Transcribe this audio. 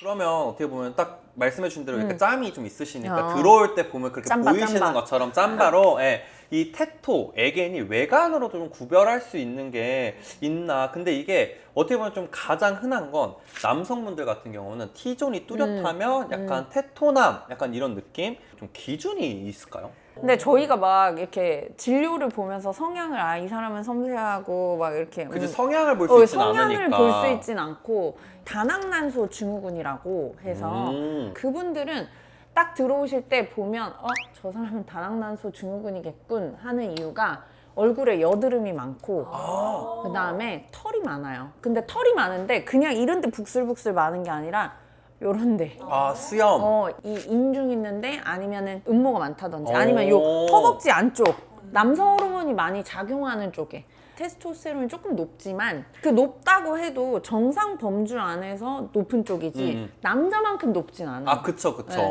그러면 어떻게 보면 딱 말씀해 주신 대로 이렇게 음. 짬이 좀 있으시니까 어. 들어올 때 보면 그렇게 짬바, 보이시는 짬바. 것처럼 짬바로 예, 이 테토, 에겐이 외관으로도 좀 구별할 수 있는 게 있나. 근데 이게 어떻게 보면 좀 가장 흔한 건 남성분들 같은 경우는 T존이 뚜렷하면 약간 테토남, 약간 이런 느낌? 좀 기준이 있을까요? 근데 저희가 막 이렇게 진료를 보면서 성향을 아 이 사람은 섬세하고 막 이렇게 그지 음, 성향을 볼 수 어, 있진 성향을 않으니까. 볼 수 있진 않고 다낭난소 증후군이라고 해서 음. 그분들은 딱 들어오실 때 보면 어 저 사람은 다낭난소 증후군이겠군 하는 이유가 얼굴에 여드름이 많고 아. 그 다음에 털이 많아요. 근데 털이 많은데 그냥 이런데 북슬북슬 많은 게 아니라 요런데 아 수염. 어 이 인중 있는데 아니면은 음모가 많다든지 오. 아니면 요 허벅지 안쪽 남성 호르몬이 많이 작용하는 쪽에 테스토스테론이 조금 높지만 그 높다고 해도 정상 범주 안에서 높은 쪽이지 음. 남자만큼 높진 않아요. 아 그쵸 그쵸. 네.